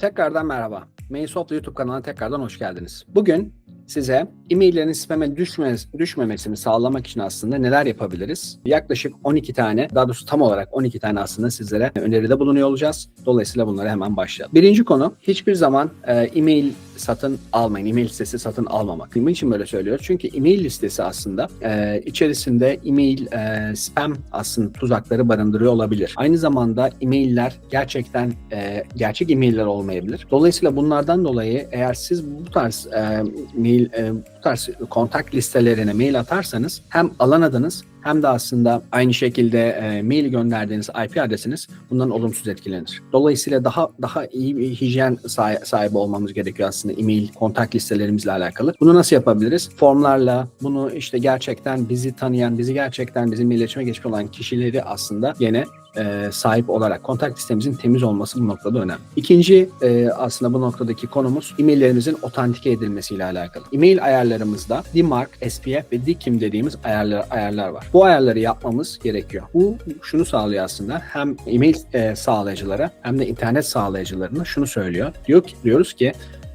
Tekrardan merhaba. Mainsoft YouTube kanalına tekrardan hoş geldiniz. Bugün size e-maillerin spam'e düşmemesi, düşmemesini sağlamak için aslında neler yapabiliriz? Yaklaşık 12 tane, daha doğrusu tam olarak 12 tane aslında sizlere öneride bulunuyor olacağız. Dolayısıyla bunlara hemen başlayalım. Birinci konu, hiçbir zaman e, e-mail satın almayın. E-mail listesi satın almamak. Bunun için böyle söylüyoruz. Çünkü e-mail listesi aslında e, içerisinde e-mail e, spam aslında tuzakları barındırıyor olabilir. Aynı zamanda e-mailler gerçekten e, gerçek e-mailler olmayabilir. Dolayısıyla bunlardan dolayı eğer siz bu tarz e, mail e, bu tarz kontak listelerine mail atarsanız hem alan adınız hem de aslında aynı şekilde e, mail gönderdiğiniz IP adresiniz bundan olumsuz etkilenir. Dolayısıyla daha daha iyi bir hijyen sahi- sahibi olmamız gerekiyor aslında e-mail kontak listelerimizle alakalı. Bunu nasıl yapabiliriz? Formlarla bunu işte gerçekten bizi tanıyan, bizi gerçekten bizim iletişime geçmiş olan kişileri aslında yine e, sahip olarak kontak listemizin temiz olması bu noktada önemli. İkinci e, aslında bu noktadaki konumuz e-maillerimizin otantike edilmesiyle alakalı. E-mail ayarlarımızda DMARC, SPF ve DKIM dediğimiz ayarlar, ayarlar var. Bu ayarları yapmamız gerekiyor. Bu şunu sağlıyor aslında hem e-mail e, sağlayıcılara hem de internet sağlayıcılarına şunu söylüyor. Diyor ki, diyoruz ki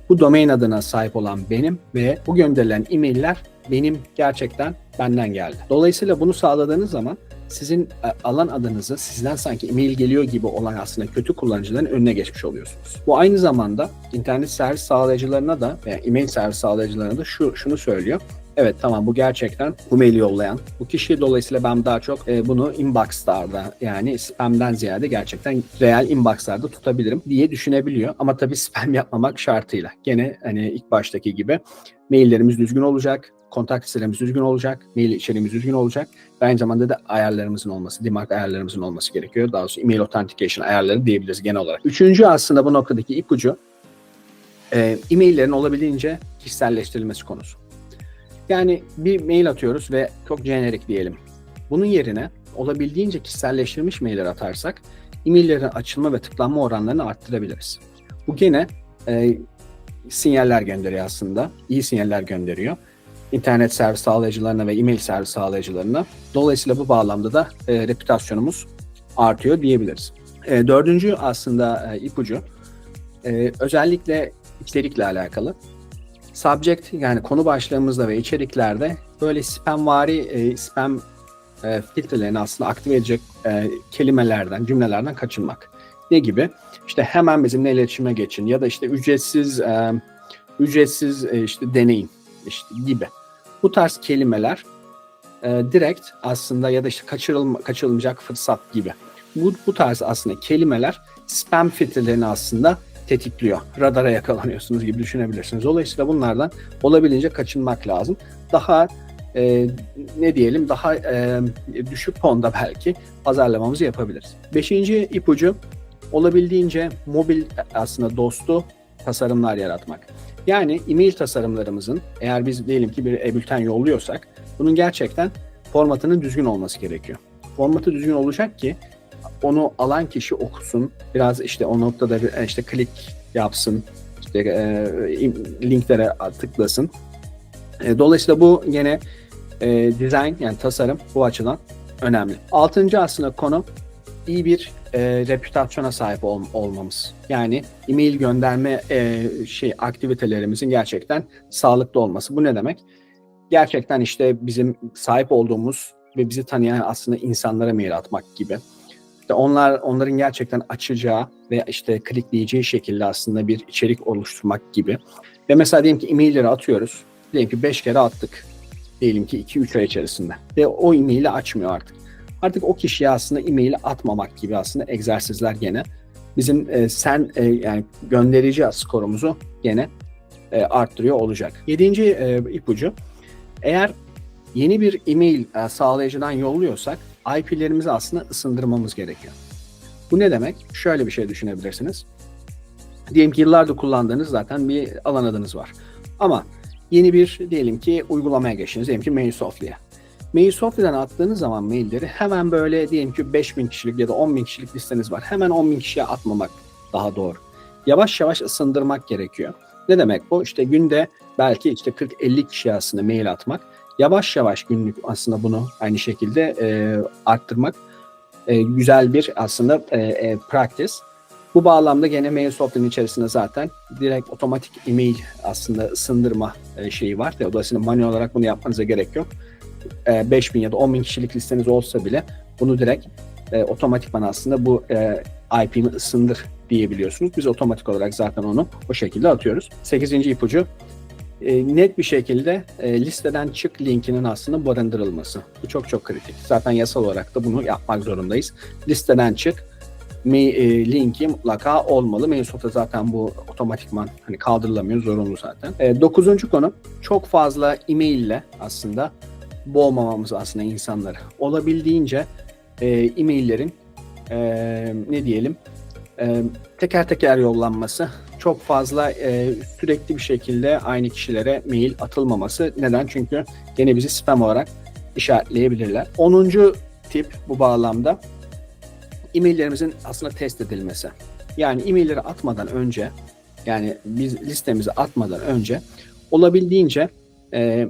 bu domain adına sahip olan benim ve bu gönderilen e-mailler benim gerçekten benden geldi. Dolayısıyla bunu sağladığınız zaman sizin e, alan adınızı sizden sanki e-mail geliyor gibi olan aslında kötü kullanıcıların önüne geçmiş oluyorsunuz. Bu aynı zamanda internet servis sağlayıcılarına da veya e-mail servis sağlayıcılarına da şu şunu söylüyor. Evet tamam bu gerçekten bu maili yollayan bu kişi dolayısıyla ben daha çok e, bunu inbox'larda yani spam'den ziyade gerçekten real inbox'larda tutabilirim diye düşünebiliyor. Ama tabii spam yapmamak şartıyla. Gene hani ilk baştaki gibi maillerimiz düzgün olacak, kontak listelerimiz düzgün olacak, mail içeriğimiz düzgün olacak ve aynı zamanda da ayarlarımızın olması, DMARC ayarlarımızın olması gerekiyor. Daha doğrusu email authentication ayarları diyebiliriz genel olarak. Üçüncü aslında bu noktadaki ipucu e, e-maillerin olabildiğince kişiselleştirilmesi konusu. Yani bir mail atıyoruz ve çok jenerik diyelim. Bunun yerine olabildiğince kişiselleştirilmiş mailler atarsak e-maillerin açılma ve tıklanma oranlarını arttırabiliriz. Bu gene e, sinyaller gönderiyor aslında. İyi sinyaller gönderiyor. İnternet servis sağlayıcılarına ve e-mail servis sağlayıcılarına. Dolayısıyla bu bağlamda da e, reputasyonumuz artıyor diyebiliriz. E, dördüncü aslında e, ipucu e, özellikle içerikle alakalı. Subject yani konu başlığımızda ve içeriklerde böyle spamvari e, spam e, filtrelerini aslında aktive edecek e, kelimelerden, cümlelerden kaçınmak. Ne gibi? İşte hemen bizimle iletişime geçin ya da işte ücretsiz e, ücretsiz e, işte deneyin işte gibi. Bu tarz kelimeler e, direkt aslında ya da işte kaçırılma, kaçırılmayacak fırsat gibi. Bu, bu tarz aslında kelimeler spam filtrelerini aslında tetikliyor. Radara yakalanıyorsunuz gibi düşünebilirsiniz. Dolayısıyla bunlardan olabildiğince kaçınmak lazım. Daha e, ne diyelim daha e, düşük fonda belki pazarlamamızı yapabiliriz. Beşinci ipucu olabildiğince mobil aslında dostu tasarımlar yaratmak. Yani e-mail tasarımlarımızın eğer biz diyelim ki bir e-bülten yolluyorsak bunun gerçekten formatının düzgün olması gerekiyor. Formatı düzgün olacak ki onu alan kişi okusun. Biraz işte o noktada bir, işte klik yapsın. işte e, linklere tıklasın. E, dolayısıyla bu yine e, design yani tasarım bu açıdan önemli. Altıncı aslında konu iyi bir e, reputasyona sahip ol, olmamız. Yani e-mail gönderme e, şey aktivitelerimizin gerçekten sağlıklı olması. Bu ne demek? Gerçekten işte bizim sahip olduğumuz ve bizi tanıyan aslında insanlara mail atmak gibi. İşte onlar onların gerçekten açacağı ve işte klikleyeceği şekilde aslında bir içerik oluşturmak gibi. Ve mesela diyelim ki e-mailleri atıyoruz. Diyelim ki 5 kere attık. Diyelim ki 2-3 ay içerisinde. Ve o e-maili açmıyor artık. Artık o kişiye aslında e-maili atmamak gibi aslında egzersizler gene bizim e, sen e, yani gönderici skorumuzu gene e, arttırıyor olacak. Yedinci e, ipucu eğer yeni bir e-mail e, sağlayıcıdan yolluyorsak IP'lerimizi aslında ısındırmamız gerekiyor. Bu ne demek? Şöyle bir şey düşünebilirsiniz. Diyelim ki yıllardır kullandığınız zaten bir alan adınız var. Ama yeni bir diyelim ki uygulamaya geçtiniz. Diyelim ki MailSoft'ya. MailSoft'dan attığınız zaman mailleri hemen böyle diyelim ki 5000 kişilik ya da 10.000 kişilik listeniz var. Hemen 10.000 kişiye atmamak daha doğru. Yavaş yavaş ısındırmak gerekiyor. Ne demek bu? İşte günde belki işte 40-50 kişiye aslında mail atmak. Yavaş yavaş günlük aslında bunu aynı şekilde e, arttırmak e, güzel bir aslında e, e, practice. Bu bağlamda gene mail software'ın içerisinde zaten direkt otomatik e-mail aslında ısındırma e, şeyi var. Dolayısıyla manuel olarak bunu yapmanıza gerek yok. E, 5000 ya da 10.000 kişilik listeniz olsa bile bunu direkt e, otomatikman aslında bu e, IP'mi ısındır diyebiliyorsunuz. Biz otomatik olarak zaten onu o şekilde atıyoruz. 8. ipucu e, net bir şekilde e, listeden çık linkinin aslında barındırılması. Bu çok çok kritik. Zaten yasal olarak da bunu yapmak zorundayız. Listeden çık mail, e, linki mutlaka olmalı. Microsoft'ta zaten bu otomatikman hani kaldırılamıyor, zorunlu zaten. E, dokuzuncu konu çok fazla e-mail ile aslında boğmamamız aslında insanları. Olabildiğince e, e-maillerin e, ne diyelim e, teker teker yollanması çok fazla e, sürekli bir şekilde aynı kişilere mail atılmaması. Neden? Çünkü gene bizi spam olarak işaretleyebilirler. 10. tip bu bağlamda e-maillerimizin aslında test edilmesi. Yani e-mailleri atmadan önce yani biz listemizi atmadan önce olabildiğince e,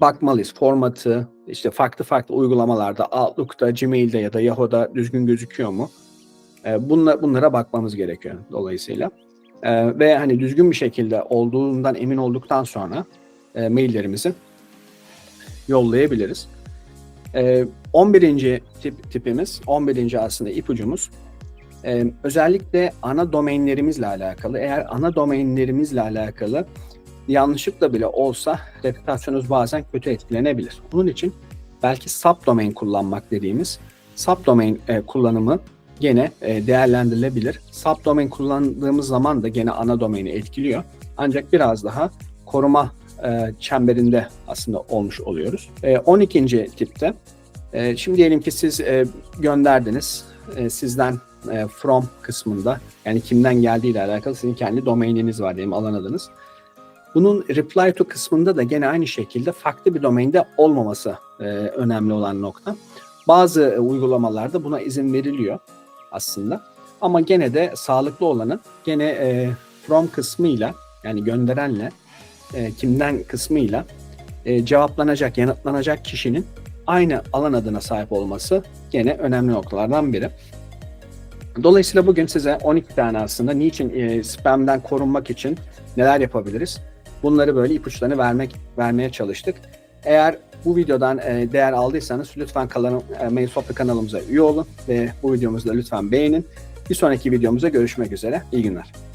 bakmalıyız. Formatı işte farklı farklı uygulamalarda Outlook'ta, Gmail'de ya da Yahoo'da düzgün gözüküyor mu? E, bunla, bunlara bakmamız gerekiyor dolayısıyla. E, ve hani düzgün bir şekilde olduğundan emin olduktan sonra e, maillerimizi yollayabiliriz. E, 11. Tip, tipimiz, 11. aslında ipucumuz e, özellikle ana domainlerimizle alakalı. Eğer ana domainlerimizle alakalı yanlışlıkla bile olsa reputasyonunuz bazen kötü etkilenebilir. Bunun için belki subdomain kullanmak dediğimiz subdomain e, kullanımı gene e, değerlendirilebilir. Subdomain kullandığımız zaman da gene ana domaini etkiliyor. Ancak biraz daha koruma e, çemberinde aslında olmuş oluyoruz. E, 12. tipte e, şimdi diyelim ki siz e, gönderdiniz. E, sizden e, from kısmında yani kimden geldiği ile alakalı sizin kendi domaininiz var diyelim alan adınız. Bunun reply to kısmında da gene aynı şekilde farklı bir domainde olmaması e, önemli olan nokta. Bazı e, uygulamalarda buna izin veriliyor aslında. Ama gene de sağlıklı olanı gene e, from kısmıyla yani gönderenle e, kimden kısmıyla e, cevaplanacak, yanıtlanacak kişinin aynı alan adına sahip olması gene önemli noktalardan biri. Dolayısıyla bugün size 12 tane aslında niçin e, spamden korunmak için neler yapabiliriz? Bunları böyle ipuçlarını vermek vermeye çalıştık. Eğer bu videodan e, değer aldıysanız lütfen kanalım, e, Mail Sohbet kanalımıza üye olun ve bu videomuzu da lütfen beğenin. Bir sonraki videomuzda görüşmek üzere. İyi günler.